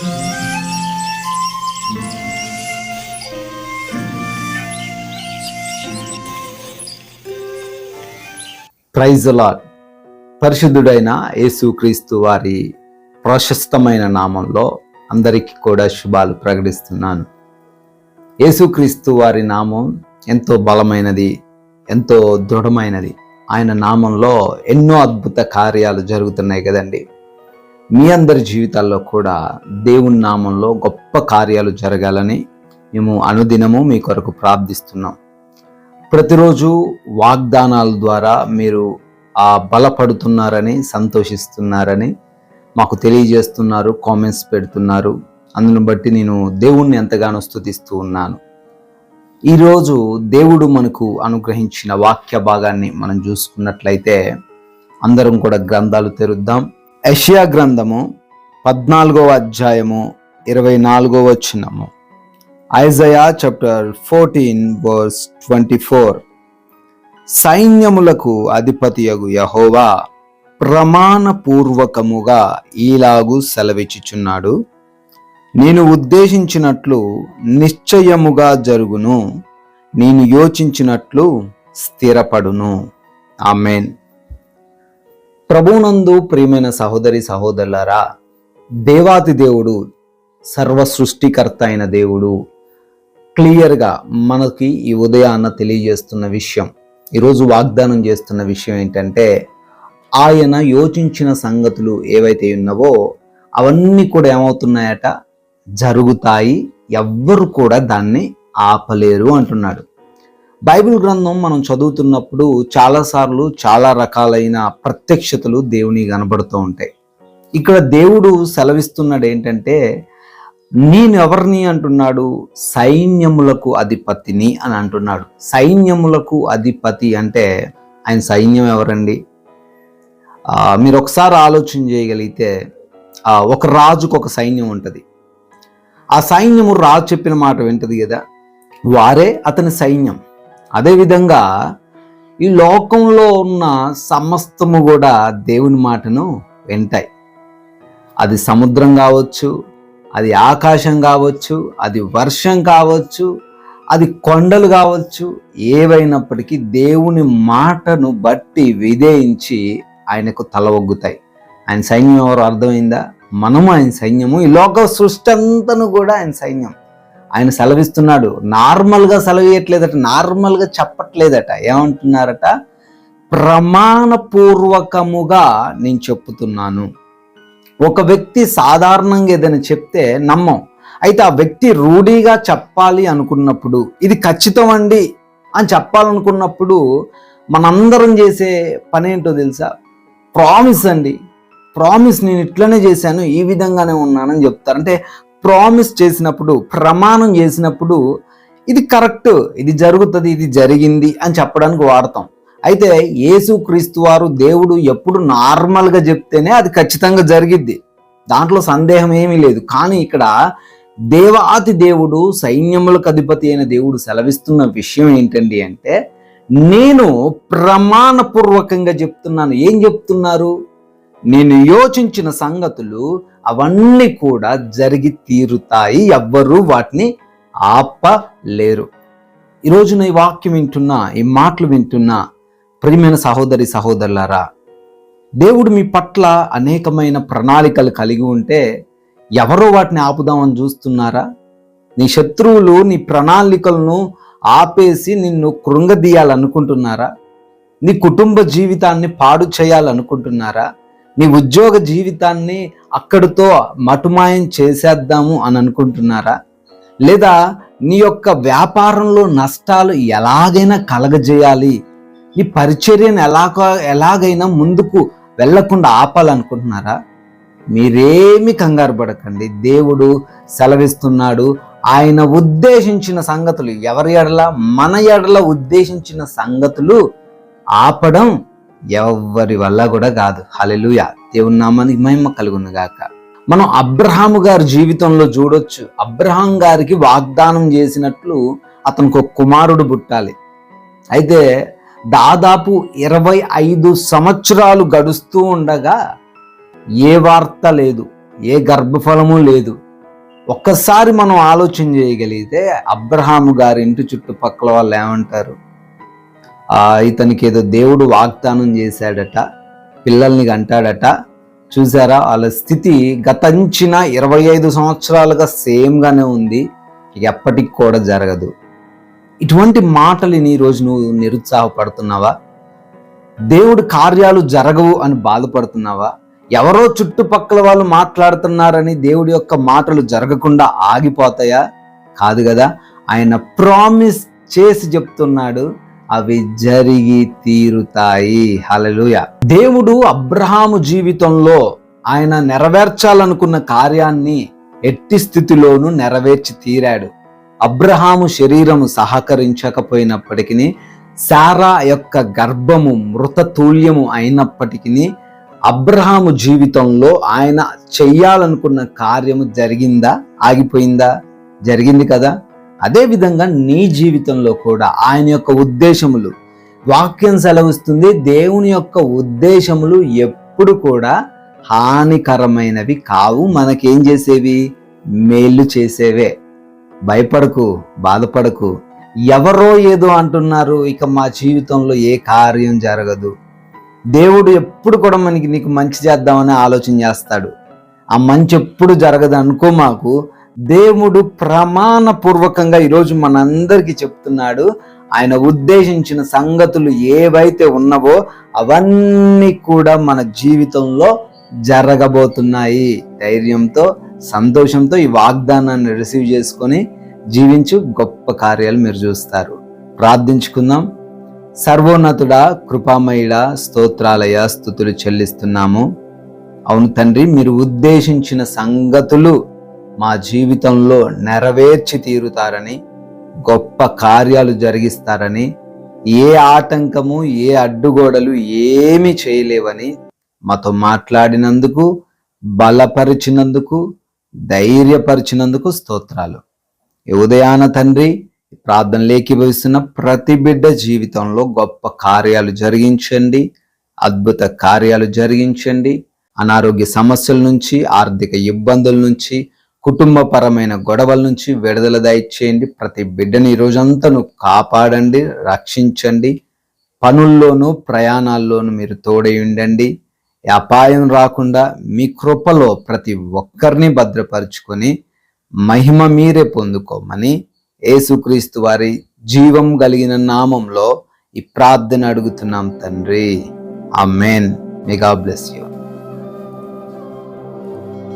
Praise పరిశుద్ధుడైన యేసుక్రీస్తు వారి ప్రశస్తమైన నామంలో అందరికీ కూడా శుభాలు ప్రకటిస్తున్నాను. యేసుక్రీస్తు వారి నామం ఎంతో బలమైనది ఎంతో దృఢమైనది. ఆయన నామంలో ఎన్నో అద్భుత కార్యాలు జరుగుతున్నాయి కదండి. మీ అందరి జీవితాల్లో కూడా దేవుని నామంలో గొప్ప కార్యాలు జరగాలని మేము అనుదినము మీ కొరకు ప్రార్థిస్తున్నాం. ప్రతిరోజు వాగ్దానాల ద్వారా మీరు ఆ బలపడుతున్నారని సంతోషిస్తున్నారని మాకు తెలియజేస్తున్నారు కామెంట్స్ పెడుతున్నారు. అందును బట్టి నేను దేవుణ్ణి ఎంతగానో స్థుతిస్తూ ఉన్నాను. ఈరోజు దేవుడు మనకు అనుగ్రహించిన వాక్య భాగాన్ని మనం చూసుకున్నట్లయితే అందరం కూడా గ్రంథాలు తెరుద్దాం. యషియా గ్రంథము పద్నాలుగవ అధ్యాయము ఇరవై నాలుగవ వచ్చినము Isaiah chapter fourteen verse twenty four. సైన్యములకు అధిపతియగు యహోవా ప్రమాణపూర్వకముగా ఈలాగు సెలవిచ్చుచున్నాడు. నేను ఉద్దేశించినట్లు నిశ్చయముగా జరుగును. నేను యోచించినట్లు స్థిరపడును. ఆమెన్. ప్రభునందు ప్రియమైన సహోదరి సహోదరులారా దేవాతి దేవుడు సర్వ సృష్టికర్త అయిన దేవుడు క్లియర్గా మనకి ఈ ఉదయాన్న తెలియజేస్తున్న విషయం ఈరోజు వాగ్దానం చేస్తున్న విషయం ఏంటంటే ఆయన యోచించిన సంగతులు ఏవైతే ఉన్నవో అవన్నీ కూడా ఏమవుతున్నాయట? జరుగుతాయి ఎవ్వరు కూడా దాన్ని ఆపలేరు అంటున్నాడు. బైబిల్ గ్రంథం మనం చదువుతున్నప్పుడు చాలాసార్లు చాలా రకాలైన ప్రత్యక్షతలు దేవుని కనబడుతూ ఉంటాయి. ఇక్కడ దేవుడు సెలవిస్తున్నాడు ఏంటంటే నేను ఎవరిని అంటున్నాడు? సైన్యములకు అధిపతిని అని అంటున్నాడు. సైన్యములకు అధిపతి అంటే ఆయన సైన్యం ఎవరండి? మీరు ఒకసారి ఆలోచన చేయగలిగితే ఒక రాజుకు ఒక సైన్యం ఉంటుంది. ఆ సైన్యము రాజు చెప్పిన మాట వింటది కదా? వారే అతని సైన్యం. అదేవిధంగా ఈ లోకంలో ఉన్న సమస్తము కూడా దేవుని మాటను వింటాయి. అది సముద్రం కావచ్చు అది ఆకాశం కావచ్చు అది వర్షం కావచ్చు అది కొండలు కావచ్చు ఏవైనప్పటికీ దేవుని మాటను బట్టి విధేయించి ఆయనకు తల ఒగ్గుతాయి ఆయన సైన్యం ఎవరు అర్థమైందా? మనము ఆయన సైన్యము. ఈ లోక సృష్టి అంతను కూడా ఆయన సైన్యం. ఆయన సెలవిస్తున్నాడు. నార్మల్గా సెలవేయట్లేదట నార్మల్గా చెప్పట్లేదట. ఏమంటున్నారట? ప్రమాణపూర్వకముగా నేను చెప్తున్నాను ఒక వ్యక్తి సాధారణంగా ఏదైనా చెప్తే నమ్మం. అయితే ఆ వ్యక్తి రూఢీగా చెప్పాలి అనుకున్నప్పుడు ఇది ఖచ్చితం అండి అని చెప్పాలనుకున్నప్పుడు మనందరం చేసే పని ఏంటో తెలుసా? ప్రామిస్ అండి. ప్రామిస్ నేను ఇట్లనే చేశాను ఈ విధంగానే ఉన్నానని చెప్తారు. అంటే ప్రామిస్ చేసినప్పుడు ప్రమాణం చేసినప్పుడు ఇది కరెక్ట్ ఇది జరుగుతుంది ఇది జరిగింది అని చెప్పడానికి వాడతాం. అయితే యేసుక్రీస్తు వారు దేవుడు ఎప్పుడు నార్మల్గా చెప్తేనే అది ఖచ్చితంగా జరిగిద్ది. దాంట్లో సందేహం ఏమీ లేదు. కానీ ఇక్కడ దేవాతి దేవుడు సైన్యములకు అధిపతి అయిన దేవుడు సెలవిస్తున్న విషయం ఏంటండి అంటే నేను ప్రమాణపూర్వకంగా చెప్తున్నాను. ఏం చెప్తున్నారు? నేను యోచించిన సంగతులు అవన్నీ కూడా జరిగి తీరుతాయి. ఎవ్వరూ వాటిని ఆపలేరు. ఈరోజు ఈ వాక్యం వింటున్నా ఈ మాటలు వింటున్నా ప్రియమైన సహోదరి సహోదరులారా దేవుడు మీ పట్ల అనేకమైన ప్రణాళికలు కలిగి ఉంటే ఎవరో వాటిని ఆపుదామని చూస్తున్నారా? నీ శత్రువులు నీ ప్రణాళికలను ఆపేసి నిన్ను కృంగదీయాలనుకుంటున్నారా? నీ కుటుంబ జీవితాన్ని పాడు చేయాలనుకుంటున్నారా? నీ ఉద్యోగ జీవితాన్ని అక్కడితో మటుమాయం చేసేద్దాము అని అనుకుంటున్నారా? లేదా నీ యొక్క వ్యాపారంలో నష్టాలు ఎలాగైనా కలగజేయాలి? నీ పరిచర్యను ఎలాగ ఎలాగైనా ముందుకు వెళ్ళకుండా ఆపాలనుకుంటున్నారా? మీరేమి కంగారు పడకండి. దేవుడు సెలవిస్తున్నాడు. ఆయన ఉద్దేశించిన సంగతులు ఎవరి ఎడల మన ఎడల ఉద్దేశించిన సంగతులు ఆపడం ఎవరి వల్ల కూడా కాదు. హలెలుయ దేవుని నామానికి మహిమ కలుగును గాక. మనం అబ్రహాము గారి జీవితంలో చూడొచ్చు. అబ్రహాం గారికి వాగ్దానం చేసినట్లు అతనికి ఒక కుమారుడు పుట్టాలి. అయితే దాదాపు ఇరవై ఐదు సంవత్సరాలు గడుస్తూ ఉండగా ఏ వార్త లేదు ఏ గర్భఫలము లేదు. ఒక్కసారి మనం ఆలోచన చేయగలిగితే అబ్రహాము గారి ఇంటి చుట్టుపక్కల వాళ్ళు ఏమంటారు? ఇతనికి ఏదో దేవుడు వాగ్దానం చేశాడట పిల్లల్ని అంటాడట చూసారా వాళ్ళ స్థితి గతంచిన ఇరవై ఐదు సంవత్సరాలుగా సేమ్గానే ఉంది. ఎప్పటికి కూడా జరగదు. ఇటువంటి మాటలని ఈరోజు నువ్వు నిరుత్సాహపడుతున్నావా? దేవుడు కార్యాలు జరగవు అని బాధపడుతున్నావా? ఎవరో చుట్టుపక్కల వాళ్ళు మాట్లాడుతున్నారని దేవుడి యొక్క మాటలు జరగకుండా ఆగిపోతాయా? కాదు కదా. ఆయన ప్రామిస్ చేసి చెప్తున్నాడు. అవి జరిగి తీరుతాయి. హలలుయ దేవుడు అబ్రహాము జీవితంలో ఆయన నెరవేర్చాలనుకున్న కార్యాన్ని ఎట్టి స్థితిలోనూ నెరవేర్చి తీరాడు. అబ్రహాము శరీరము సహకరించకపోయినప్పటికీ శారా యొక్క గర్భము మృతతుల్యము అయినప్పటికీ అబ్రహాము జీవితంలో ఆయన చెయ్యాలనుకున్న కార్యము జరిగిందా? ఆగిపోయిందా? జరిగింది కదా? అదేవిధంగా నీ జీవితంలో కూడా ఆయన యొక్క ఉద్దేశములు వాక్యం సెలవిస్తుంది. దేవుని యొక్క ఉద్దేశములు ఎప్పుడు కూడా హానికరమైనవి కావు. మనకేం చేసేవి? మేలు చేసేవే. భయపడకు బాధపడకు. ఎవరో ఏదో అంటున్నారు ఇక మా జీవితంలో ఏ కార్యం జరగదు. దేవుడు ఎప్పుడు కూడా మనకి నీకు మంచి చేద్దామని ఆలోచన చేస్తాడు. ఆ మంచి ఎప్పుడు జరగదు అనుకో మాకు దేవుడు ప్రమాణపూర్వకంగా ఈరోజు మనందరికీ చెప్తున్నాడు. ఆయన ఉద్దేశించిన సంగతులు ఏవైతే ఉన్నవో అవన్నీ కూడా మన జీవితంలో జరగబోతున్నాయి. ధైర్యంతో సంతోషంతో ఈ వాగ్దానాన్ని రిసీవ్ చేసుకొని జీవించు గొప్ప కార్యాలు మీరు చూస్తారు. ప్రార్థించుకుందాం. సర్వోన్నతుడా కృపామయుడ స్తోత్రాలయ స్థుతులు చెల్లిస్తున్నాము. అవును తండ్రి మీరు ఉద్దేశించిన సంగతులు మా జీవితంలో నెరవేర్చి తీరుతారని గొప్ప కార్యాలు జరిగిస్తారని ఏ ఆటంకము ఏ అడ్డుగోడలు ఏమీ చేయలేవని మాతో మాట్లాడినందుకు బలపరిచినందుకు ధైర్యపరిచినందుకు స్తోత్రాలు. ఉదయాన తండ్రి ప్రార్థన లేఖిభవిస్తున్న ప్రతి బిడ్డ జీవితంలో గొప్ప కార్యాలు జరిగించండి అద్భుత కార్యాలు జరిగించండి. అనారోగ్య సమస్యల నుంచి ఆర్థిక ఇబ్బందుల నుంచి కుటుంబపరమైన గొడవల నుంచి విడుదల దయచేయండి. ప్రతి బిడ్డని ఈ రోజంతా నువ్వు కాపాడండి రక్షించండి. పనుల్లోనూ ప్రయాణాల్లోనూ మీరు తోడై ఉండండి. అపాయం రాకుండా మీ కృపలో ప్రతి ఒక్కరిని భద్రపరుచుకొని మహిమ మీరే పొందుకోమని యేసుక్రీస్తు వారి జీవం కలిగిన నామంలో ఈ ప్రార్థన అడుగుతున్నాం తండ్రి. ఆ మేన్ మెగా బ్లెస్ యూ